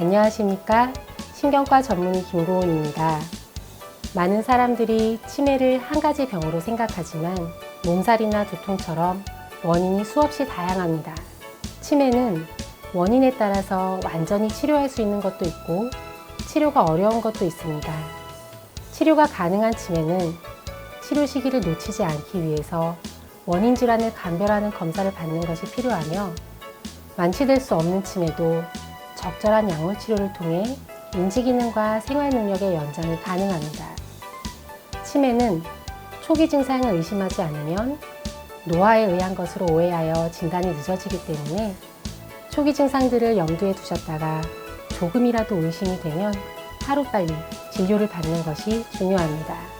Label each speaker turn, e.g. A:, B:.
A: 안녕하십니까. 신경과 전문의 김고은입니다. 많은 사람들이 치매를 한 가지 병으로 생각하지만 몸살이나 두통처럼 원인이 수없이 다양합니다. 치매는 원인에 따라서 완전히 치료할 수 있는 것도 있고 치료가 어려운 것도 있습니다. 치료가 가능한 치매는 치료 시기를 놓치지 않기 위해서 원인 질환을 감별하는 검사를 받는 것이 필요하며 완치될 수 없는 치매도 적절한 약물 치료를 통해 인지 기능과 생활 능력의 연장이 가능합니다. 치매는 초기 증상을 의심하지 않으면 노화에 의한 것으로 오해하여 진단이 늦어지기 때문에 초기 증상들을 염두에 두셨다가 조금이라도 의심이 되면 하루빨리 진료를 받는 것이 중요합니다.